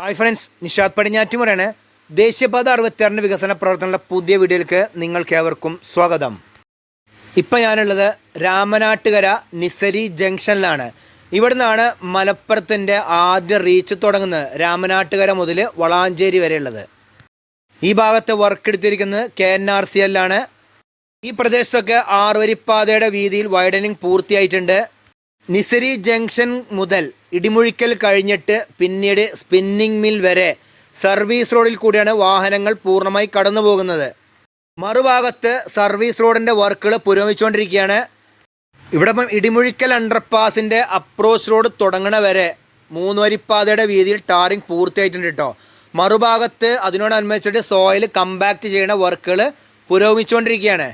Hi friends Nishad പടിഞ്ഞാറ്റുമുറയാണ് ദേശീയപാത അറുപത്തിയാറിന്റെ വികസന പ്രവർത്തനങ്ങളുടെ പുതിയ വീഡിയോയിലേക്ക് നിങ്ങൾക്കേവർക്കും സ്വാഗതം. ഇപ്പം ഞാനുള്ളത് രാമനാട്ടുകര നിസരി ജംഗ്ഷനിലാണ്. ഇവിടെ നിന്നാണ് മലപ്പുറത്തിന്റെ ആദ്യ റീച്ച് തുടങ്ങുന്നത് രാമനാട്ടുകര മുതൽ വളാഞ്ചേരി വരെയുള്ളത്. ഈ ഭാഗത്ത് വർക്ക് എടുത്തിരിക്കുന്നത് കെ എൻ ആർ സി എല്ലാണ് ഈ പ്രദേശത്തൊക്കെ ആറുവരിപ്പാതയുടെ വീതിയിൽ വൈഡനിങ് പൂർത്തിയായിട്ടുണ്ട്. നിസരി ജംഗ്ഷൻ മുതൽ ഇടിമുഴിക്കൽ കഴിഞ്ഞിട്ട് പിന്നീട് സ്പിന്നിംഗ് മിൽ വരെ സർവീസ് റോഡിൽ കൂടിയാണ് വാഹനങ്ങൾ പൂർണമായി കടന്നു പോകുന്നത് മറുഭാഗത്ത് സർവീസ് റോഡിന്റെ വർക്കുകൾ പുരോഗമിച്ചുകൊണ്ടിരിക്കുകയാണ്. ഇവിടെ ഇപ്പം ഇടിമുഴിക്കൽ അണ്ടർപാസിന്റെ അപ്രോച്ച് റോഡ് തുടങ്ങണ വരെ മൂന്ന് വരിപ്പാതയുടെ വീതിയിൽ ടാറിങ് പൂർത്തിയായിട്ടുണ്ട് കേട്ടോ. മറുഭാഗത്ത് അതിനോടനുബന്ധിച്ചിട്ട് സോയിൽ കമ്പാക്ട് ചെയ്യുന്ന വർക്കുകൾ പുരോഗമിച്ചുകൊണ്ടിരിക്കുകയാണ്.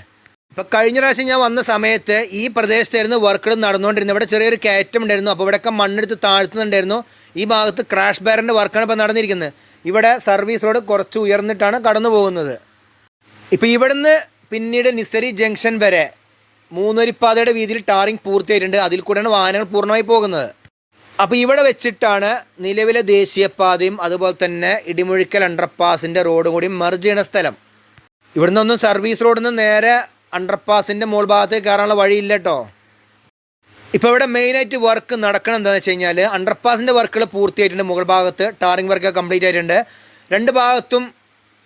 ഇപ്പം കഴിഞ്ഞ പ്രാവശ്യം ഞാൻ വന്ന സമയത്ത് ഈ പ്രദേശത്തായിരുന്നു വർക്കുകൾ നടന്നുകൊണ്ടിരുന്നത്. ഇവിടെ ചെറിയൊരു കയറ്റം ഉണ്ടായിരുന്നു. അപ്പോൾ ഇവിടെയൊക്കെ മണ്ണെടുത്ത് താഴ്ത്തുന്നുണ്ടായിരുന്നു. ഈ ഭാഗത്ത് ക്രാഷ് ബാരന്റെ വർക്കാണ് ഇപ്പോൾ നടന്നിരിക്കുന്നത്. ഇവിടെ സർവീസ് റോഡ് കുറച്ച് ഉയർന്നിട്ടാണ് കടന്നു പോകുന്നത്. ഇപ്പോൾ ഇവിടുന്ന് പിന്നീട് നിസരി ജംഗ്ഷൻ വരെ മൂന്നൊരിപ്പാതയുടെ വീതിയിൽ ടാറിങ് പൂർത്തിയായിട്ടുണ്ട്. അതിൽ കൂടെയാണ് വാഹനങ്ങൾ പൂർണമായി പോകുന്നത്. അപ്പോൾ ഇവിടെ വെച്ചിട്ടാണ് നിലവിലെ ദേശീയപാതയും അതുപോലെ തന്നെ ഇടിമുഴിക്കൽ അണ്ടർപാസിന്റെ റോഡും കൂടി മെർജ് ചെയ്യുന്ന സ്ഥലം. ഇവിടുന്ന് ഒന്നും സർവീസ് റോഡിൽ നിന്ന് നേരെ അണ്ടർപാസിന്റെ മുകൾ ഭാഗത്തേക്ക് കയറാനുള്ള വഴിയില്ല കേട്ടോ ഇപ്പോൾ ഇവിടെ മെയിനായിട്ട് വർക്ക് നടക്കണം എന്താണെന്ന് വെച്ച് കഴിഞ്ഞാൽ അണ്ടർപാസിന്റെ വർക്കുകൾ പൂർത്തിയായിട്ടുണ്ട്. മുകൾ ഭാഗത്ത് ടാറിംഗ് വർക്ക് കംപ്ലീറ്റ് ആയിട്ടുണ്ട്. രണ്ട് ഭാഗത്തും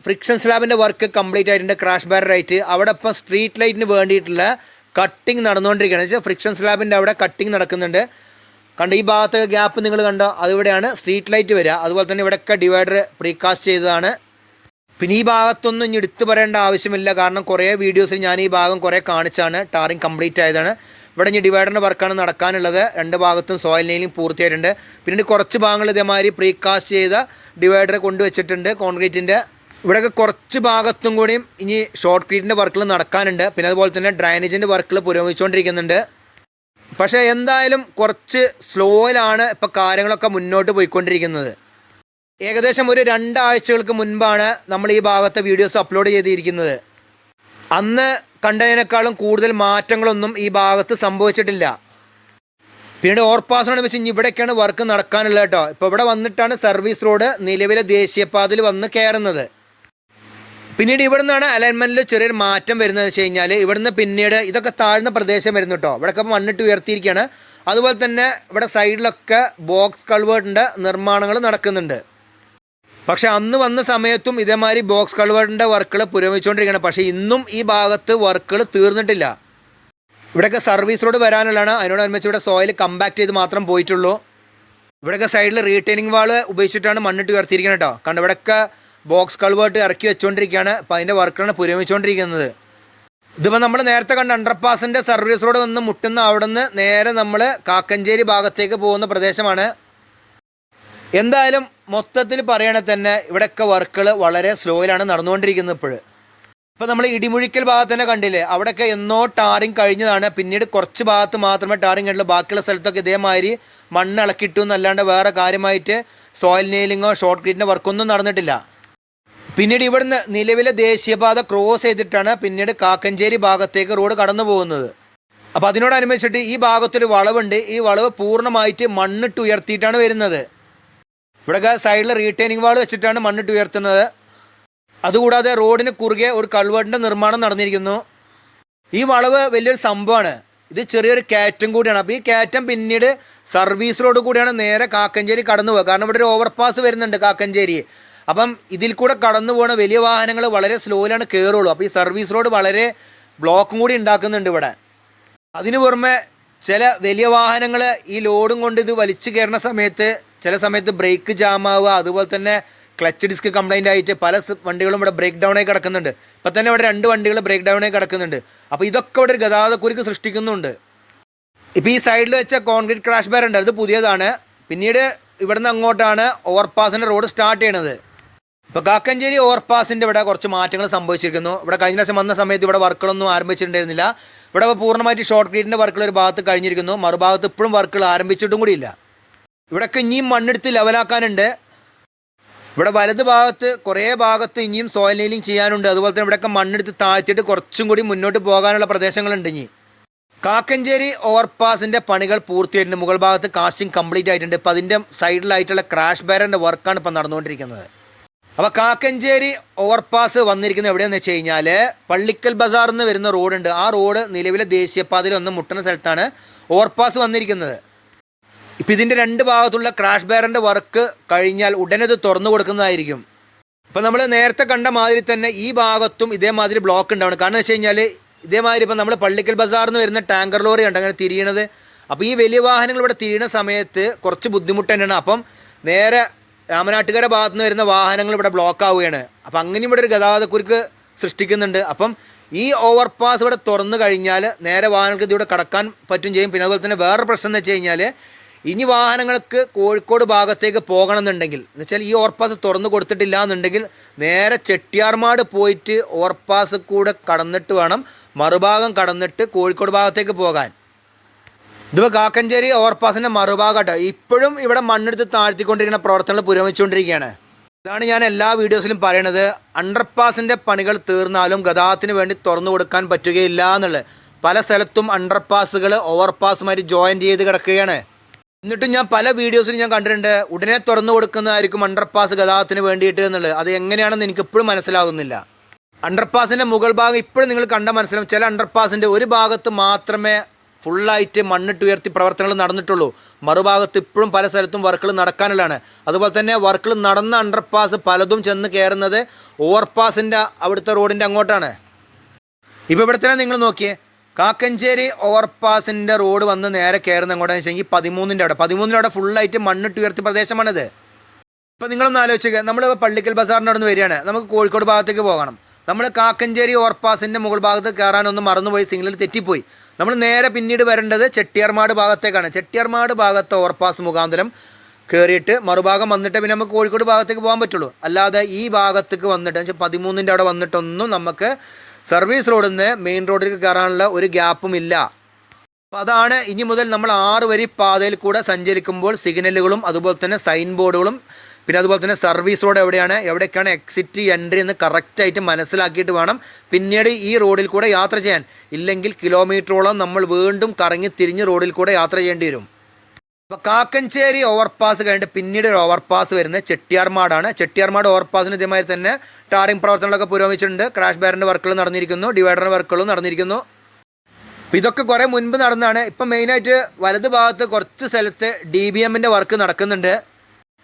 ഫ്രിക്ഷൻ സ്ലാബിന്റെ വർക്ക് കംപ്ലീറ്റ് ആയിട്ടുണ്ട്. ക്രാഷ് ബാരർ ആയിട്ട്. അവിടെ ഇപ്പം സ്ട്രീറ്റ് ലൈറ്റിന് വേണ്ടിയിട്ടുള്ള കട്ടിങ് നടന്നുകൊണ്ടിരിക്കുകയാണ്. വെച്ചാൽ ഫ്രിക്ഷൻ സ്ലാബിന്റെ അവിടെ കട്ടിങ് നടക്കുന്നുണ്ട്. കണ്ട് ഈ ഭാഗത്തൊക്കെ ഗ്യാപ്പ് നിങ്ങൾ കണ്ടോ? അതിവിടെയാണ് സ്ട്രീറ്റ് ലൈറ്റ് വരിക. അതുപോലെ തന്നെ ഇവിടെയൊക്കെ ഡിവൈഡർ പ്രീകാസ്റ്റ് ചെയ്തതാണ്. പിന്നെ ഈ ഭാഗത്തൊന്നും ഇനി എടുത്തു പറയേണ്ട ആവശ്യമില്ല. കാരണം കുറേ വീഡിയോസിൽ ഞാൻ ഈ ഭാഗം കുറേ കാണിച്ചാണ്. ടാറിങ് കംപ്ലീറ്റ് ആയതാണ്. ഇവിടെ ഇനി ഡിവൈഡറിന്റെ വർക്കാണ് നടക്കാനുള്ളത്. രണ്ട് ഭാഗത്തും സോയിൽ നെയിലും പൂർത്തിയായിട്ടുണ്ട്. പിന്നീട് കുറച്ച് ഭാഗങ്ങൾ ഇതേമാതിരി പ്രീകാസ്റ്റ് ചെയ്ത ഡിവൈഡർ കൊണ്ടുവച്ചിട്ടുണ്ട് കോൺക്രീറ്റിന്റെ ഇവിടെയൊക്കെ കുറച്ച് ഭാഗത്തും കൂടിയും ഇനി ഷോർട്ട് ക്രീറ്റിന്റെ വർക്കുകൾ നടക്കാനുണ്ട്. പിന്നെ അതുപോലെ തന്നെ ഡ്രൈനേജിന്റെ വർക്കുകൾ പുരോഗമിച്ചുകൊണ്ടിരിക്കുന്നുണ്ട്. പക്ഷേ എന്തായാലും കുറച്ച് സ്ലോയിലാണ് ഇപ്പോൾ കാര്യങ്ങളൊക്കെ മുന്നോട്ട് പോയിക്കൊണ്ടിരിക്കുന്നത്. ഏകദേശം ഒരു രണ്ടാഴ്ചകൾക്ക് മുൻപാണ് നമ്മൾ ഈ ഭാഗത്തെ വീഡിയോസ് അപ്ലോഡ് ചെയ്തിരിക്കുന്നത്. അന്ന് കണ്ടതിനേക്കാളും കൂടുതൽ മാറ്റങ്ങളൊന്നും ഈ ഭാഗത്ത് സംഭവിച്ചിട്ടില്ല. പിന്നീട് ഓവർപാസാണ് വെച്ച് ഇനി ഇവിടേക്കാണ് വർക്ക് നടക്കാനുള്ളത് കേട്ടോ ഇപ്പോൾ ഇവിടെ വന്നിട്ടാണ് സർവീസ് റോഡ് നിലവിലെ ദേശീയപാതയിൽ വന്ന് കയറുന്നത്. പിന്നീട് ഇവിടെ നിന്നാണ് അലൈൻമെന്റിൽ ചെറിയൊരു മാറ്റം വരുന്നത് വെച്ച് കഴിഞ്ഞാൽ ഇവിടുന്ന് പിന്നീട് ഇതൊക്കെ താഴ്ന്ന പ്രദേശം വരുന്നു കേട്ടോ ഇവിടെയൊക്കെ മണ്ണിട്ട് ഉയർത്തിയിരിക്കുകയാണ്. അതുപോലെ തന്നെ ഇവിടെ സൈഡിലൊക്കെ ബോക്സ് കൾവേർട്ടിന്റെ നിർമ്മാണങ്ങൾ നടക്കുന്നുണ്ട്. പക്ഷെ അന്ന് വന്ന സമയത്തും ഇതേമാതിരി ബോക്സ് കൾവേർട്ടിന്റെ വർക്കുകൾ പുരോഗമിച്ചുകൊണ്ടിരിക്കുകയാണ്. പക്ഷേ ഇന്നും ഈ ഭാഗത്ത് വർക്കുകൾ തീർന്നിട്ടില്ല. ഇവിടെയൊക്കെ സർവീസ് റോഡ് വരാനുള്ളതാണ്. അതിനോടനുബന്ധിച്ച് ഇവിടെ സോയിൽ കമ്പാക്ട് ചെയ്ത് മാത്രം പോയിട്ടുള്ളൂ. ഇവിടെയൊക്കെ സൈഡിൽ റീറ്റെയിനിങ് വാൾ ഉപയോഗിച്ചിട്ടാണ് മണ്ണിട്ട് ഉയർത്തിയിരിക്കുന്നത് കേട്ടോ. കാരണം ഇവിടെയൊക്കെ ബോക്സ് കൾവേർട്ട് ഇറക്കി വെച്ചുകൊണ്ടിരിക്കുകയാണ്. അപ്പോൾ അതിന്റെ വർക്കുകളാണ് പുരോഗമിച്ചുകൊണ്ടിരിക്കുന്നത്. ഇതിപ്പോൾ നമ്മൾ നേരത്തെ കണ്ട അണ്ടർപാസിന്റെ സർവീസ് റോഡ് വന്ന് മുട്ടുന്ന അവിടെ നിന്ന് നേരെ നമ്മൾ കാക്കഞ്ചേരി ഭാഗത്തേക്ക് പോകുന്ന പ്രദേശമാണ്. എന്തായാലും മൊത്തത്തിൽ പറയുകയാണെങ്കിൽ തന്നെ ഇവിടെയൊക്കെ വർക്കുകൾ വളരെ സ്ലോയിലാണ് നടന്നുകൊണ്ടിരിക്കുന്നത് ഇപ്പോൾ ഇപ്പോൾ നമ്മൾ ഇടിമുഴിക്കൽ ഭാഗത്ത് തന്നെ കണ്ടില്ലേ? അവിടെയൊക്കെ എന്നോ ടാറിങ് കഴിഞ്ഞതാണ്. പിന്നീട് കുറച്ച് ഭാഗത്ത് മാത്രമേ ടാറിങ് കണ്ടുള്ളൂ. ബാക്കിയുള്ള സ്ഥലത്തൊക്കെ ഇതേമാതിരി മണ്ണ് ഇളക്കിട്ടു എന്നല്ലാണ്ട് വേറെ കാര്യമായിട്ട് സോയിൽ നെയിലിങ്ങോ ഷോർട്ട് ക്രീറ്റിന്റെ വർക്കൊന്നും നടന്നിട്ടില്ല. പിന്നീട് ഇവിടുന്ന് നിലവിലെ ദേശീയപാത ക്രോസ് ചെയ്തിട്ടാണ് പിന്നീട് കാക്കഞ്ചേരി ഭാഗത്തേക്ക് റോഡ് കടന്നു പോകുന്നത്. അപ്പോൾ അതിനോടനുബന്ധിച്ചിട്ട് ഈ ഭാഗത്തൊരു വളവുണ്ട്. ഈ വളവ് പൂർണമായിട്ട് മണ്ണിട്ട് ഉയർത്തിയിട്ടാണ് വരുന്നത്. ഇവിടെയൊക്കെ സൈഡിൽ റീറ്റെയിനിങ് വാൾ വെച്ചിട്ടാണ് മണ്ണിട്ട് ഉയർത്തുന്നത്. അതുകൂടാതെ റോഡിന് കുറുകെ ഒരു കൾവേർട്ടിന്റെ നിർമ്മാണം നടന്നിരിക്കുന്നു. ഈ വളവ് വലിയൊരു സംഭവമാണ്. ഇത് ചെറിയൊരു കയറ്റം കൂടിയാണ്. അപ്പോൾ ഈ കയറ്റം പിന്നീട് സർവീസ് റോഡ് കൂടിയാണ് നേരെ കാക്കഞ്ചേരി കടന്നു പോകുക കാരണം ഇവിടെ ഒരു ഓവർപാസ് വരുന്നുണ്ട് കാക്കഞ്ചേരി. അപ്പം ഇതിൽ കൂടെ കടന്നു പോകുന്ന വലിയ വാഹനങ്ങൾ വളരെ സ്ലോയിലാണ് കയറുള്ളൂ അപ്പോൾ ഈ സർവീസ് റോഡ് വളരെ ബ്ലോക്കും കൂടി ഉണ്ടാക്കുന്നുണ്ട് ഇവിടെ. അതിനു പുറമെ ചില വലിയ വാഹനങ്ങൾ ഈ ലോഡും കൊണ്ട് ഇത് വലിച്ചു കയറുന്ന സമയത്ത് ചില സമയത്ത് ബ്രേക്ക് ജാം ആവുക അതുപോലെ തന്നെ ക്ലച്ച് ഡിസ്ക് കംപ്ലൈന്റ് ആയിട്ട് പല വണ്ടികളും ഇവിടെ ബ്രേക്ക് ഡൗൺ ആയി കിടക്കുന്നുണ്ട്. ഇപ്പം തന്നെ ഇവിടെ രണ്ട് വണ്ടികൾ ബ്രേക്ക് ഡൗൺ ആയി കിടക്കുന്നുണ്ട്. അപ്പോൾ ഇതൊക്കെ ഇവിടെ ഒരു ഗതാഗതക്കുരുക്ക് സൃഷ്ടിക്കുന്നുണ്ട്. ഇപ്പോൾ ഈ സൈഡിൽ വെച്ച കോൺക്രീറ്റ് ക്രാഷ് ബാർ ഉണ്ട്. അത് പുതിയതാണ്. പിന്നീട് ഇവിടുന്ന് അങ്ങോട്ടാണ് ഓവർപാസിന്റെ റോഡ് സ്റ്റാർട്ട് ചെയ്യണത്. ഇപ്പോൾ കാക്കഞ്ചേരി ഓവർപാസിന്റെ ഇവിടെ കുറച്ച് മാറ്റങ്ങൾ സംഭവിച്ചിരിക്കുന്നു. ഇവിടെ കഴിഞ്ഞ പ്രാവശ്യം വന്ന സമയത്ത് ഇവിടെ വർക്കുകളൊന്നും ആരംഭിച്ചിട്ടുണ്ടായിരുന്നില്ല. ഇവിടെ പൂർണമായിട്ട് ഷോർട്ട് ക്രീറ്റിന്റെ വർക്കുകൾ ഒരു ഭാഗത്ത് കഴിഞ്ഞിരിക്കുന്നു. മറുഭാഗത്ത് ഇപ്പോഴും വർക്കുകൾ ആരംഭിച്ചിട്ടും കൂടിയില്ല. ഇവിടെയൊക്കെ ഇനിയും മണ്ണെടുത്ത് ലെവലാക്കാനുണ്ട്. ഇവിടെ വലത് ഭാഗത്ത് കുറേ ഭാഗത്ത് ഇനിയും സോയിൽ നെയിലിംഗ് ചെയ്യാനുണ്ട്. അതുപോലെ തന്നെ ഇവിടെയൊക്കെ മണ്ണെടുത്ത് താഴ്ത്തിയിട്ട് കുറച്ചും കൂടി മുന്നോട്ട് പോകാനുള്ള പ്രദേശങ്ങളുണ്ട് ഇനി. കാക്കഞ്ചേരി ഓവർപാസിന്റെ പണികൾ പൂർത്തിയായിട്ടുണ്ട്. മുകൾ ഭാഗത്ത് കാസ്റ്റിംഗ് കംപ്ലീറ്റ് ആയിട്ടുണ്ട്. ഇപ്പം അതിന്റെ സൈഡിലായിട്ടുള്ള ക്രാഷ് ബാരന്റെ വർക്കാണ് ഇപ്പം നടന്നുകൊണ്ടിരിക്കുന്നത്. അപ്പോൾ കാക്കഞ്ചേരി ഓവർപാസ് വന്നിരിക്കുന്നത് എവിടെയെന്ന് വെച്ച് കഴിഞ്ഞാൽ പള്ളിക്കൽ ബസാറിൽ നിന്ന് വരുന്ന റോഡുണ്ട് ആ റോഡ് നിലവിലെ ദേശീയപാതയിൽ ഒന്ന് മുട്ടുന്ന സ്ഥലത്താണ് ഓവർപാസ് വന്നിരിക്കുന്നത്. ഇപ്പം ഇതിന്റെ രണ്ട് ഭാഗത്തുള്ള ക്രാഷ് ബാരന്റെ വർക്ക് കഴിഞ്ഞാൽ ഉടനെ ഇത് തുറന്നു കൊടുക്കുന്നതായിരിക്കും. ഇപ്പം നമ്മൾ നേരത്തെ കണ്ട മാതിരി തന്നെ ഈ ഭാഗത്തും ഇതേമാതിരി ബ്ലോക്ക് ഉണ്ടാവണം. കാരണം വെച്ച് കഴിഞ്ഞാൽ ഇതേമാതിരി ഇപ്പം നമ്മൾ പള്ളിക്കൽ ബസാറിൽ നിന്ന് വരുന്ന ടാങ്കർ ലോറി ഉണ്ട് അങ്ങനെ തിരിയണത്. അപ്പോൾ ഈ വലിയ വാഹനങ്ങൾ ഇവിടെ തിരിയണ സമയത്ത് കുറച്ച് ബുദ്ധിമുട്ട് തന്നെയാണ്. അപ്പം നേരെ രാമനാട്ടുകര ഭാഗത്ത് നിന്ന് വരുന്ന വാഹനങ്ങൾ ഇവിടെ ബ്ലോക്ക് ആവുകയാണ്. അപ്പം അങ്ങനെ ഇവിടെ ഒരു ഗതാഗതക്കുരുക്ക് സൃഷ്ടിക്കുന്നുണ്ട്. അപ്പം ഈ ഓവർപാസ് ഇവിടെ തുറന്നു കഴിഞ്ഞാൽ നേരെ വാഹനങ്ങൾക്ക് ഇതിവിടെ കടക്കാൻ പറ്റും ചെയ്യും. പിന്നെ അതുപോലെ തന്നെ വേറെ പ്രശ്നം എന്ന് വെച്ച് കഴിഞ്ഞാൽ ഇനി വാഹനങ്ങൾക്ക് കോഴിക്കോട് ഭാഗത്തേക്ക് പോകണമെന്നുണ്ടെങ്കിൽ എന്നുണ്ടെങ്കിൽ വെച്ചാൽ ഈ ഓവർപാസ് തുറന്നു കൊടുത്തിട്ടില്ല എന്നുണ്ടെങ്കിൽ നേരെ ചെട്ടിയാർമാട് പോയിട്ട് ഓവർപാസ് കൂടെ കടന്നിട്ട് വേണം മറുഭാഗം കടന്നിട്ട് കോഴിക്കോട് ഭാഗത്തേക്ക് പോകാൻ. ഇതിപ്പോൾ കാക്കഞ്ചേരി ഓവർപാസിന്റെ മറുഭാഗമാട്ടോ ഇപ്പോഴും ഇവിടെ മണ്ണെടുത്ത് താഴ്ത്തിക്കൊണ്ടിരിക്കുന്ന പ്രവർത്തനങ്ങൾ പുരോഗമിച്ചുകൊണ്ടിരിക്കുകയാണ്. ഇതാണ് ഞാൻ എല്ലാ വീഡിയോസിലും പറയുന്നത് അണ്ടർപാസിന്റെ പണികൾ തീർന്നാലും ഗതാഗതത്തിന് വേണ്ടി തുറന്നു കൊടുക്കാൻ പറ്റുകയില്ല എന്നുള്ളത്. പല സ്ഥലത്തും അണ്ടർപാസുകൾ ഓവർപാസുമായിട്ട് ജോയിൻ ചെയ്ത് കിടക്കുകയാണ്. എന്നിട്ടും ഞാൻ പല വീഡിയോസിലും ഞാൻ കണ്ടിട്ടുണ്ട് ഉടനെ തുറന്നു കൊടുക്കുന്നതായിരിക്കും അണ്ടർപാസ് ഗതാഗതത്തിന് വേണ്ടിയിട്ട് എന്നുള്ളത്. അത് എങ്ങനെയാണെന്ന് എനിക്ക് ഇപ്പോഴും മനസ്സിലാകുന്നില്ല അണ്ടർപാസിന്റെ മുകൾ ഭാഗം ഇപ്പോഴും നിങ്ങൾ കണ്ട മനസ്സിലാവും. ചില അണ്ടർപാസിന്റെ ഒരു ഭാഗത്ത് മാത്രമേ ഫുള്ളായിട്ട് മണ്ണിട്ട് ഉയർത്തി പ്രവർത്തനങ്ങൾ നടന്നിട്ടുള്ളൂ. മറുഭാഗത്ത് ഇപ്പോഴും പല സ്ഥലത്തും വർക്കുകൾ നടക്കാനുള്ളതാണ്. അതുപോലെ തന്നെ വർക്കുകൾ നടന്ന അണ്ടർപാസ് പലതും ചെന്ന് കയറുന്നത് ഓവർപാസിന്റെ അവിടുത്തെ റോഡിന്റെ അങ്ങോട്ടാണ്. ഇപ്പോൾ ഇവിടെ തന്നെ നിങ്ങൾ നോക്കിയേ. കാക്കഞ്ചേരി ഓവർപാസിന്റെ റോഡ് വന്ന് നേരെ കയറുന്ന എങ്ങോട്ടാന്ന് വെച്ചെങ്കിൽ പതിമൂന്നിന്റെ അവിടെ. പതിമൂന്നിന്റെ അവിടെ ഫുള്ളായിട്ട് മണ്ണിട്ട് ഉയർത്തി പ്രദേശമാണിത്. ഇപ്പം നിങ്ങളൊന്ന് ആലോചിക്കുക നമ്മൾ പള്ളിക്കൽ ബസാറിന്റെ അവിടെ നിന്ന് വരികയാണ്. നമുക്ക് കോഴിക്കോട് ഭാഗത്തേക്ക് പോകണം. നമ്മൾ കാക്കഞ്ചേരി ഓവർപാസിന്റെ മുകൾ ഭാഗത്ത് കയറാനൊന്ന് മറന്നുപോയി. സിഗ്നൽ തെറ്റിപ്പോയി. നമ്മൾ നേരെ പിന്നീട് വരേണ്ടത് ചെട്ടിയാർമാട് ഭാഗത്തേക്കാണ്. ചെട്ടിയാർമാട് ഭാഗത്ത് ഓവർപാസ് മുഖാന്തരം കയറിയിട്ട് മറുഭാഗം വന്നിട്ട് പിന്നെ നമുക്ക് കോഴിക്കോട് ഭാഗത്തേക്ക് പോകാൻ പറ്റുള്ളൂ. അല്ലാതെ ഈ ഭാഗത്തേക്ക് വന്നിട്ട് പതിമൂന്നിന്റെ അവിടെ വന്നിട്ടൊന്നും നമുക്ക് സർവീസ് റോഡിൽ നിന്ന് മെയിൻ റോഡിലേക്ക് കയറാനുള്ള ഒരു ഗ്യാപ്പും ഇല്ല. അപ്പോൾ അതാണ് ഇനി മുതൽ നമ്മൾ ആറ് വരി പാതയിൽ കൂടെ സഞ്ചരിക്കുമ്പോൾ സിഗ്നലുകളും അതുപോലെ തന്നെ സൈൻ ബോർഡുകളും പിന്നെ അതുപോലെ തന്നെ സർവീസ് റോഡ് എവിടെയാണ് എവിടേക്കാണ് എക്സിറ്റ് എൻട്രി എന്ന് കറക്റ്റായിട്ട് മനസ്സിലാക്കിയിട്ട് വേണം പിന്നീട് ഈ റോഡിൽ കൂടെ യാത്ര ചെയ്യാൻ. ഇല്ലെങ്കിൽ കിലോമീറ്ററോളം നമ്മൾ വീണ്ടും കറങ്ങി തിരിഞ്ഞ് റോഡിൽ കൂടെ യാത്ര ചെയ്യേണ്ടി വരും. അപ്പോൾ കാക്കഞ്ചേരി ഓവർപാസ് കഴിഞ്ഞിട്ട് പിന്നീട് ഒരു ഓവർപാസ് വരുന്നത് ചെട്ടിയാർമാടാണ്. ചെട്ടിയാർമാട് ഓവർപാസിന് ഇതേമാതിരി തന്നെ ടാറിംഗ് പ്രവർത്തനങ്ങളൊക്കെ പുരോഗമിച്ചിട്ടുണ്ട്. ക്രാഷ് ബാരിന്റെ വർക്കുകൾ നടന്നിരിക്കുന്നു ഡിവൈഡറിന്റെ വർക്കുകളും നടന്നിരിക്കുന്നു. ഇതൊക്കെ കുറേ മുൻപ് നടന്നതാണ്. ഇപ്പം മെയിനായിട്ട് വലത് ഭാഗത്ത് കുറച്ച് സ്ഥലത്ത് ഡി ബി എമ്മിന്റെ വർക്ക് നടക്കുന്നുണ്ട്.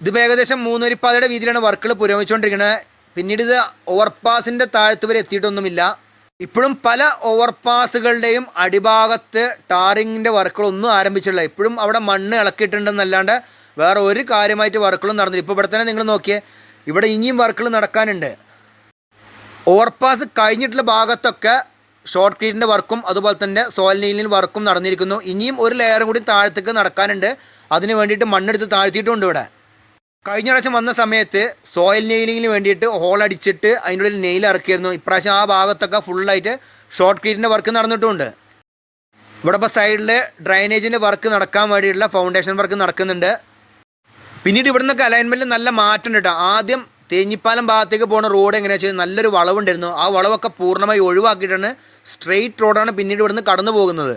ഇതിപ്പോൾ ഏകദേശം മൂന്നൂരിപ്പാതയുടെ വീതിയിലാണ് വർക്കുകൾ പുരോഗമിച്ചുകൊണ്ടിരിക്കുന്നത്. പിന്നീട് ഇത് ഓവർപാസിന്റെ താഴത്ത് വരെ എത്തിയിട്ടൊന്നുമില്ല. ഇപ്പോഴും പല ഓവർപാസുകളുടെയും അടിഭാഗത്ത് ടാറിങ്ങിന്റെ വർക്കുകളൊന്നും ആരംഭിച്ചിട്ടില്ല. ഇപ്പോഴും അവിടെ മണ്ണ് ഇളക്കിയിട്ടുണ്ടെന്നല്ലാണ്ട് വേറെ ഒരു കാര്യമായിട്ട് വർക്കുകളും നടന്നില്ല. ഇപ്പോൾ ഇവിടെ തന്നെ നിങ്ങൾ നോക്കിയേ ഇവിടെ ഇനിയും വർക്കുകൾ നടക്കാനുണ്ട്. ഓവർപാസ് കഴിഞ്ഞിട്ടുള്ള ഭാഗത്തൊക്കെ ഷോർട്ട് ക്രീറ്റിന്റെ വർക്കും അതുപോലെ തന്നെ സോയിൽ നീലിൻ വർക്കും നടന്നിരിക്കുന്നു. ഇനിയും ഒരു ലെയറും കൂടി താഴത്തേക്ക് നടക്കാനുണ്ട്. അതിന് വേണ്ടിയിട്ട് മണ്ണെടുത്ത് താഴ്ത്തിയിട്ടുണ്ട് ഇവിടെ. കഴിഞ്ഞ പ്രാവശ്യം വന്ന സമയത്ത് സോയിൽ നെയിലിങ്ങിന് വേണ്ടിയിട്ട് ഹോൾ അടിച്ചിട്ട് അതിന്റെ ഉള്ളിൽ നെയിൽ ഇറക്കിയിരുന്നു. ഇപ്രാവശ്യം ആ ഭാഗത്തൊക്കെ ഫുള്ളായിട്ട് ഷോർട്ട് ക്രീറ്റിന്റെ വർക്ക് നടന്നിട്ടുമുണ്ട് ഇവിടെ ഇപ്പോൾ സൈഡിൽ ഡ്രൈനേജിന്റെ വർക്ക് നടക്കാൻ വേണ്ടിയിട്ടുള്ള ഫൗണ്ടേഷൻ വർക്ക് നടക്കുന്നുണ്ട്. പിന്നീട് ഇവിടെ നിന്നൊക്കെ അലൈൻമെന്റിൽ നല്ല മാറ്റം കേട്ടോ ആദ്യം തേഞ്ഞിപ്പാലം ഭാഗത്തേക്ക് പോകുന്ന റോഡ് എങ്ങനെയാണെന്ന് വെച്ചാൽ നല്ലൊരു വളവുണ്ടായിരുന്നു. ആ വളവൊക്കെ പൂർണമായി ഒഴിവാക്കിയിട്ടാണ് സ്ട്രെയിറ്റ് റോഡാണ് പിന്നീട് ഇവിടുന്ന് കടന്നു പോകുന്നത്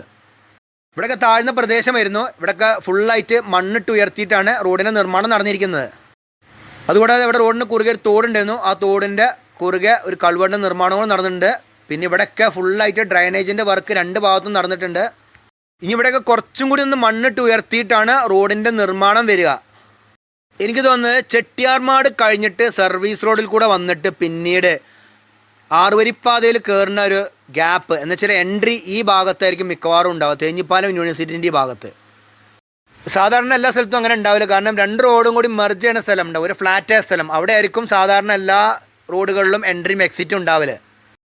ഇവിടെയൊക്കെ താഴ്ന്ന പ്രദേശമായിരുന്നു. ഇവിടെയൊക്കെ ഫുള്ളായിട്ട് മണ്ണിട്ട് ഉയർത്തിയിട്ടാണ് റോഡിന്റെ നിർമ്മാണം നടന്നിരിക്കുന്നത്. അതുകൂടാതെ ഇവിടെ റോഡിന് കുറുകെ ഒരു തോടുണ്ടായിരുന്നു. ആ തോടിന്റെ കുറുകെ ഒരു കൾവറിന്റെ നിർമ്മാണവും നടന്നിട്ടുണ്ട്. പിന്നെ ഇവിടെയൊക്കെ ഫുള്ളായിട്ട് ഡ്രൈനേജിന്റെ വർക്ക് രണ്ട് ഭാഗത്തും നടന്നിട്ടുണ്ട്. ഇനി ഇവിടെയൊക്കെ കുറച്ചും കൂടി ഒന്ന് മണ്ണിട്ട് ഉയർത്തിയിട്ടാണ് റോഡിന്റെ നിർമ്മാണം വരിക. എനിക്ക് തോന്നുന്നത് ചെട്ടിയാർമാട് കഴിഞ്ഞിട്ട് സർവീസ് റോഡിൽ കൂടെ വന്നിട്ട് പിന്നീട് ആറുവരിപ്പാതയിൽ കയറുന്ന ഒരു ഗ്യാപ്പ് എന്ന് വെച്ചാൽ എൻട്രി ഈ ഭാഗത്തായിരിക്കും മിക്കവാറും ഉണ്ടാവുക. തേഞ്ഞിപ്പാലം യൂണിവേഴ്സിറ്റിന്റെ ഈ ഭാഗത്ത്. സാധാരണ എല്ലാ സ്ഥലത്തും അങ്ങനെ ഉണ്ടാവില്ല. കാരണം രണ്ട് റോഡും കൂടി മെർജ് ചെയ്യുന്ന സ്ഥലം ഉണ്ടാവും. ഒരു ഫ്ലാറ്റായ സ്ഥലം. അവിടെ ആയിരിക്കും സാധാരണ എല്ലാ റോഡുകളിലും എൻട്രിയും എക്സിറ്റും ഉണ്ടാവില്ല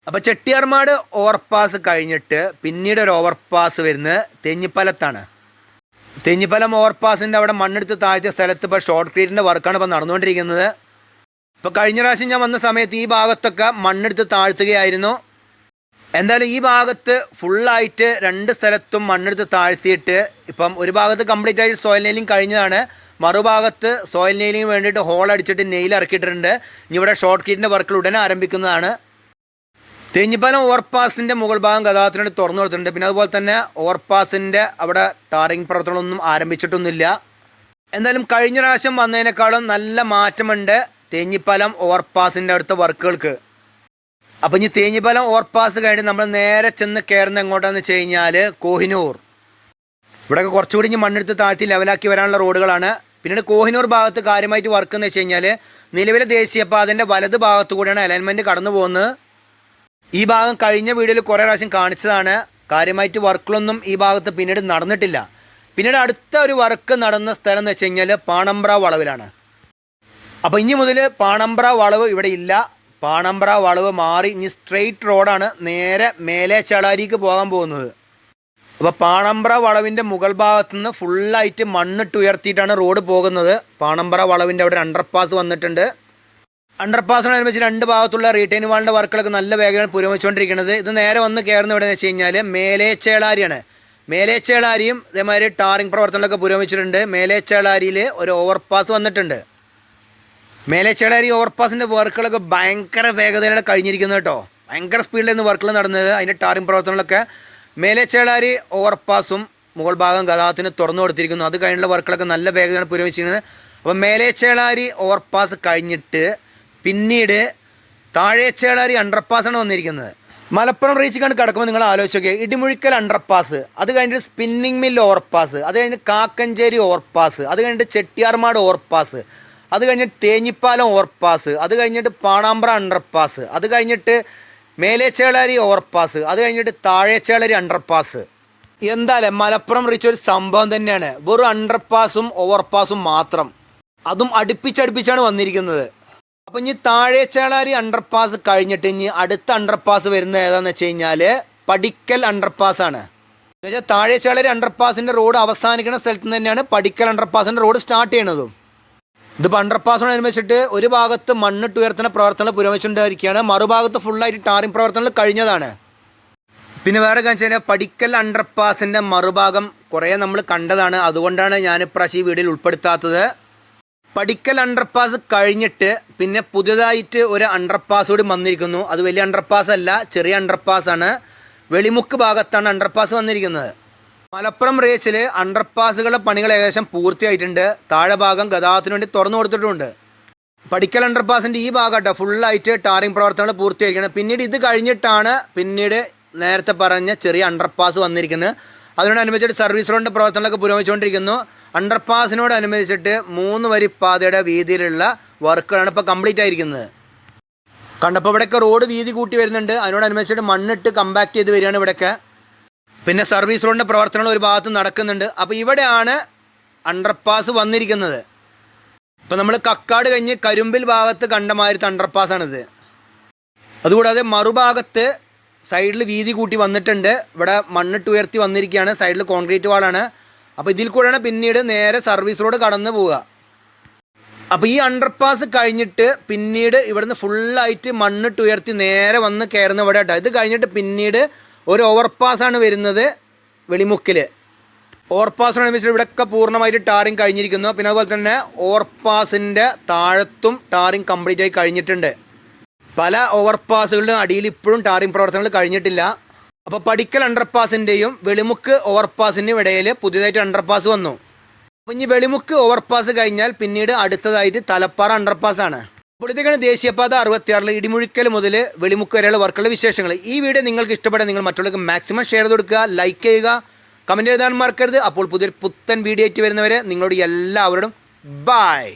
അപ്പോൾ ചെട്ടിയാർമാട് ഓവർപാസ് കഴിഞ്ഞിട്ട് പിന്നീട് ഒരു ഓവർപാസ് വരുന്നത് തെഞ്ഞിപ്പലത്താണ്. തെഞ്ഞിപ്പലം ഓവർപാസിന്റെ അവിടെ മണ്ണെടുത്ത് താഴ്ത്തിയ സ്ഥലത്ത് ഇപ്പോൾ ഷോർട്ട് ക്രീറ്റിന്റെ വർക്കാണ് ഇപ്പോൾ നടന്നുകൊണ്ടിരിക്കുന്നത്. ഇപ്പോൾ കഴിഞ്ഞ പ്രാവശ്യം ഞാൻ വന്ന സമയത്ത് ഈ ഭാഗത്തൊക്കെ മണ്ണെടുത്ത് താഴ്ത്തുകയായിരുന്നു. എന്തായാലും ഈ ഭാഗത്ത് ഫുള്ളായിട്ട് രണ്ട് സ്ഥലത്തും മണ്ണെടുത്ത് താഴ്ത്തിയിട്ട് ഇപ്പം ഒരു ഭാഗത്ത് കംപ്ലീറ്റ് ആയിട്ട് സോയിൽ നെയിലിംഗ് കഴിഞ്ഞതാണ്. മറുഭാഗത്ത് സോയിൽ നെയിലിംഗ് വേണ്ടിയിട്ട് ഹോൾ അടിച്ചിട്ട് നെയിൽ ഇറക്കിയിട്ടുണ്ട്. ഇനി ഇവിടെ ഷോർട്ട് കീറ്റിന്റെ വർക്കിൽ ഉടനെ ആരംഭിക്കുന്നതാണ്. തേഞ്ഞിപ്പാലം ഓവർപാസിന്റെ മുകൾ ഭാഗം ഗതാഗതത്തിന് തുറന്നു കൊടുത്തിട്ടുണ്ട്. പിന്നെ അതുപോലെ തന്നെ ഓവർപാസിന്റെ അവിടെ ടാറിങ് പ്രവർത്തനങ്ങളൊന്നും ആരംഭിച്ചിട്ടൊന്നുമില്ല. എന്തായാലും കഴിഞ്ഞ പ്രാവശ്യം വന്നതിനേക്കാളും നല്ല മാറ്റമുണ്ട്. തേഞ്ഞിപ്പാലം ഓവർപാസിന്റെ അടുത്ത വർക്കുകൾക്ക്. അപ്പോൾ ഇനി തേഞ്ഞിപ്പാലം ഓവർപാസ് കഴിഞ്ഞ് നമ്മൾ നേരെ ചെന്ന് കയറുന്ന എങ്ങോട്ടാന്ന് വെച്ച് കഴിഞ്ഞാൽ കോഹിനൂർ. ഇവിടെയൊക്കെ കുറച്ചുകൂടി ഇനി മണ്ണെടുത്ത് താഴ്ത്തി ലെവലാക്കി വരാനുള്ള റോഡുകളാണ്. പിന്നീട് കോഹിനൂർ ഭാഗത്ത് കാര്യമായിട്ട് വർക്ക് എന്ന് വെച്ച് കഴിഞ്ഞാൽ നിലവിലെ ദേശീയപാതന്റെ വലത് ഭാഗത്തു കൂടിയാണ് അലൈൻമെന്റ് കടന്നു പോകുന്നത്. ഈ ഭാഗം കഴിഞ്ഞ വീഡിയോയിൽ കുറേ പ്രാവശ്യം കാണിച്ചതാണ്. കാര്യമായിട്ട് വർക്കുകളൊന്നും ഈ ഭാഗത്ത് പിന്നീട് നടന്നിട്ടില്ല. പിന്നീട് അടുത്ത ഒരു വർക്ക് നടന്ന സ്ഥലം എന്ന് വെച്ച് കഴിഞ്ഞാൽ പാണമ്പ്ര വളവിലാണ്. അപ്പോൾ ഇനി മുതൽ പാണമ്പ്ര വളവ് ഇവിടെ ഇല്ല. പാണമ്പ്ര വളവ് മാറി ഇനി സ്ട്രെയിറ്റ് റോഡാണ് നേരെ മേലെ ചളാരിക്ക് പോകാൻ പോകുന്നത്. അപ്പോൾ പാണമ്പ്ര വളവിന്റെ മുകൾ ഭാഗത്ത് നിന്ന് ഫുള്ളായിട്ട് മണ്ണിട്ട് ഉയർത്തിയിട്ടാണ് റോഡ് പോകുന്നത്. പാണമ്പ്ര വളവിന്റെ അവിടെ അണ്ടർപാസ് വന്നിട്ടുണ്ട്. അണ്ടർപാസിനനുസരിച്ച് രണ്ട് ഭാഗത്തുള്ള റീറ്റെയിൻ വാളിന്റെ വർക്കുകളൊക്കെ നല്ല വേഗത്തിൽ പുരോഗമിച്ചുകൊണ്ടിരിക്കുന്നത്. ഇത് നേരെ വന്ന് കയറുന്ന ഇവിടെ വെച്ച് കഴിഞ്ഞാൽ മേലേച്ചേളാരിയാണ് മേലേച്ചേളാരിയും ഇതേമാതിരി ടാറിംഗ് പ്രവർത്തനങ്ങളൊക്കെ പുരോഗമിച്ചിട്ടുണ്ട്. മേലേച്ചേളാരിയിൽ ഒരു ഓവർപാസ് വന്നിട്ടുണ്ട്. മേലേച്ചേളാരി ഓവർപാസിന്റെ വർക്കുകളൊക്കെ ഭയങ്കര വേഗതയിലാണ് കഴിഞ്ഞിരിക്കുന്നത് കേട്ടോ. ഭയങ്കര സ്പീഡിലായിരുന്നു വർക്കുകൾ നടന്നത്. അതിന്റെ ടാറിംഗ് പ്രവർത്തനങ്ങളൊക്കെ മേലേച്ചേളാരി ഓവർപാസും മുകൾ ഭാഗം ഗതാഗതത്തിന് തുറന്നു കൊടുത്തിരിക്കുന്നു. അത് കഴിഞ്ഞുള്ള വർക്കുകളൊക്കെ നല്ല വേഗതയാണ് പുരോഗമിച്ചിരിക്കുന്നത്. അപ്പോൾ മേലേച്ചേളാരി ഓവർപാസ് കഴിഞ്ഞിട്ട് പിന്നീട് താഴേച്ചേളാരി അണ്ടർപാസാണ് വന്നിരിക്കുന്നത്. മലപ്പുറം റീച്ച് കണ്ട് കിടക്കുമ്പോൾ നിങ്ങൾ ആലോചിച്ച് നോക്കിയാൽ ഇടിമുഴിക്കൽ അണ്ടർപാസ് അത് കഴിഞ്ഞിട്ട് സ്പിന്നിങ് മില്ല് ഓവർപാസ് അത് കഴിഞ്ഞിട്ട് കാക്കഞ്ചേരി ഓവർപാസ് അത് കഴിഞ്ഞിട്ട് ചെട്ടിയാർമാട് ഓവർപാസ് അത് കഴിഞ്ഞിട്ട് തേഞ്ഞിപ്പാലം ഓവർപാസ് അത് കഴിഞ്ഞിട്ട് പാണാമ്പ്ര അണ്ടർപാസ് അത് കഴിഞ്ഞിട്ട് മേലേച്ചേളരി ഓവർപാസ് അത് കഴിഞ്ഞിട്ട് താഴേച്ചേളരി അണ്ടർപാസ് എന്തായാലും മലപ്പുറം റീച്ച് ഒരു സംഭവം തന്നെയാണ്. വെറും അണ്ടർപാസും ഓവർപാസും മാത്രം. അതും അടുപ്പിച്ചടുപ്പിച്ചാണ് വന്നിരിക്കുന്നത്. അപ്പം ഇനി താഴേച്ചേളാരി അണ്ടർപാസ് കഴിഞ്ഞിട്ട് ഇനി അടുത്ത അണ്ടർപാസ് വരുന്നത് ഏതാണെന്ന് വെച്ച് കഴിഞ്ഞാൽ പടിക്കൽ അണ്ടർപാസ് ആണ്. എന്നുവെച്ചാൽ താഴേച്ചേളാരി അണ്ടർപാസിന്റെ റോഡ് അവസാനിക്കുന്ന സ്ഥലത്ത് തന്നെയാണ് പടിക്കൽ അണ്ടർപാസിന്റെ റോഡ് സ്റ്റാർട്ട് ചെയ്യണതും ഇതിപ്പോൾ നിർമ്മിച്ചിട്ട് ഒരു ഭാഗത്ത് മണ്ണിട്ട് ഉയർത്തുന്ന പ്രവർത്തനങ്ങൾ പുരോഗമിച്ചുകൊണ്ടിരിക്കുകയാണ്. മറുഭാഗത്ത് ഫുള്ളായിട്ട് ടാറിംഗ് പ്രവർത്തനങ്ങൾ കഴിഞ്ഞതാണ്. പിന്നെ വേറെ കാര്യം വെച്ചാൽ പടിക്കൽ അണ്ടർപാസിന്റെ മറുഭാഗം കുറേ നമ്മൾ കണ്ടതാണ്. അതുകൊണ്ടാണ് ഞാൻ ഇപ്രാവശ്യം ഈ വീഡിയോയിൽ ഉൾപ്പെടുത്താത്തത്. പടിക്കൽ അണ്ടർപാസ് കഴിഞ്ഞിട്ട് പിന്നെ പുതിയതായിട്ട് ഒരു അണ്ടർപാസ് കൂടി വന്നിരിക്കുന്നു. അത് വലിയ അണ്ടർപാസ് അല്ല ചെറിയ അണ്ടർപാസ് ആണ്. വെളിമുക്ക് ഭാഗത്താണ് അണ്ടർപാസ് വന്നിരിക്കുന്നത്. മലപ്പുറം റേച്ചിൽ അണ്ടർപാസുകളുടെ പണികൾ ഏകദേശം പൂർത്തിയായിട്ടുണ്ട്. താഴെ ഭാഗം ഗതാഗതത്തിന് വേണ്ടി തുറന്നു കൊടുത്തിട്ടുണ്ട്. പടിക്കൽ അണ്ടർപാസിന്റെ ഈ ഭാഗം കേട്ടോ ഫുള്ളായിട്ട് ടാറിംഗ് പ്രവർത്തനങ്ങൾ പൂർത്തിയായിരിക്കണം പിന്നീട് ഇത് കഴിഞ്ഞിട്ടാണ് പിന്നീട് നേരത്തെ പറഞ്ഞ ചെറിയ അണ്ടർപാസ് വന്നിരിക്കുന്നത്. അതിനോടനുബന്ധിച്ചിട്ട് സർവീസ് റോഡിന്റെ പ്രവർത്തനങ്ങളൊക്കെ പുരോഗമിച്ചുകൊണ്ടിരിക്കുന്നു. അണ്ടർപാസിനോടനുബന്ധിച്ചിട്ട് മൂന്ന് വരി പാതയുടെ വീതിയിലുള്ള വർക്കുകളാണ് ഇപ്പോൾ കംപ്ലീറ്റ് ആയിരിക്കുന്നത്. കണ്ടപ്പോൾ ഇവിടെയൊക്കെ റോഡ് വീതി കൂട്ടി വരുന്നുണ്ട്. അതിനോടനുബന്ധിച്ചിട്ട് മണ്ണിട്ട് കമ്പാക്ട് ചെയ്ത് വരികയാണ് ഇവിടെയൊക്കെ. പിന്നെ സർവീസ് റോഡിന്റെ പ്രവർത്തനങ്ങൾ ഒരു ഭാഗത്ത് നടക്കുന്നുണ്ട്. അപ്പോൾ ഇവിടെയാണ് അണ്ടർപാസ് വന്നിരിക്കുന്നത്. ഇപ്പം നമ്മൾ കക്കാട് കഴിഞ്ഞ് കരുമ്പിൽ ഭാഗത്ത് കണ്ട മാതിരത്തെ അണ്ടർപാസാണിത് അതുകൂടാതെ മറുഭാഗത്ത് സൈഡിൽ വീതി കൂട്ടി വന്നിട്ടുണ്ട്. ഇവിടെ മണ്ണിട്ട് ഉയർത്തി വന്നിരിക്കുകയാണ്. സൈഡിൽ കോൺക്രീറ്റ് വാളാണ്. അപ്പോൾ ഇതിൽ കൂടെയാണ് പിന്നീട് നേരെ സർവീസ് റോഡ് കടന്നു പോവുക. അപ്പോൾ ഈ അണ്ടർപാസ് കഴിഞ്ഞിട്ട് പിന്നീട് ഇവിടുന്ന് ഫുള്ളായിട്ട് മണ്ണിട്ട് ഉയർത്തി നേരെ വന്ന് കയറുന്ന ഇവിടെ ഇത് കഴിഞ്ഞിട്ട് പിന്നീട് ഒരു ഓവർപാസാണ് വരുന്നത് വെളിമുക്കിൽ ഓവർപാസിനനുസരിച്ച് ഇവിടെയൊക്കെ പൂർണമായിട്ട് ടാറിങ് കഴിഞ്ഞിരിക്കുന്നു. പിന്നെ അതുപോലെ തന്നെ ഓവർപാസിന്റെ താഴത്തും ടാറിങ് കംപ്ലീറ്റ് ആയി കഴിഞ്ഞിട്ടുണ്ട്. പല ഓവർപാസുകളുടെ അടിയിൽ ഇപ്പോഴും ടാറിങ് പ്രവർത്തനങ്ങൾ കഴിഞ്ഞിട്ടില്ല. അപ്പോൾ പടിക്കൽ അണ്ടർപാസിന്റെയും വെളിമുക്ക് ഓവർപാസിന്റെയും ഇടയിൽ പുതിയതായിട്ട് അണ്ടർപാസ് വന്നു. അപ്പോൾ ഇനി വെളിമുക്ക് ഓവർപാസ് കഴിഞ്ഞാൽ പിന്നീട് അടുത്തതായിട്ട് തലപ്പാറ അണ്ടർപാസ് ആണ്. അപ്പോൾ ഇതൊക്കെയാണ് ദേശീയപാത അറുപത്തിയാറിൽ ഇടിമുഴിക്കൽ മുതൽ വെളിമുക്ക് വരെയുള്ള വർക്കുള്ള വിശേഷങ്ങൾ. ഈ വീഡിയോ നിങ്ങൾക്ക് ഇഷ്ടപ്പെടാൻ നിങ്ങൾ മറ്റുള്ളവർക്ക് മാക്സിമം ഷെയർ കൊടുക്കുക ലൈക്ക് ചെയ്യുക കമന്റ് എഴുതാൻ മറക്കരുത്. അപ്പോൾ പുതിയൊരു പുത്തൻ വീഡിയോ ആയിട്ട് വരുന്നവരെ നിങ്ങളോട് എല്ലാവരോടും ബായ്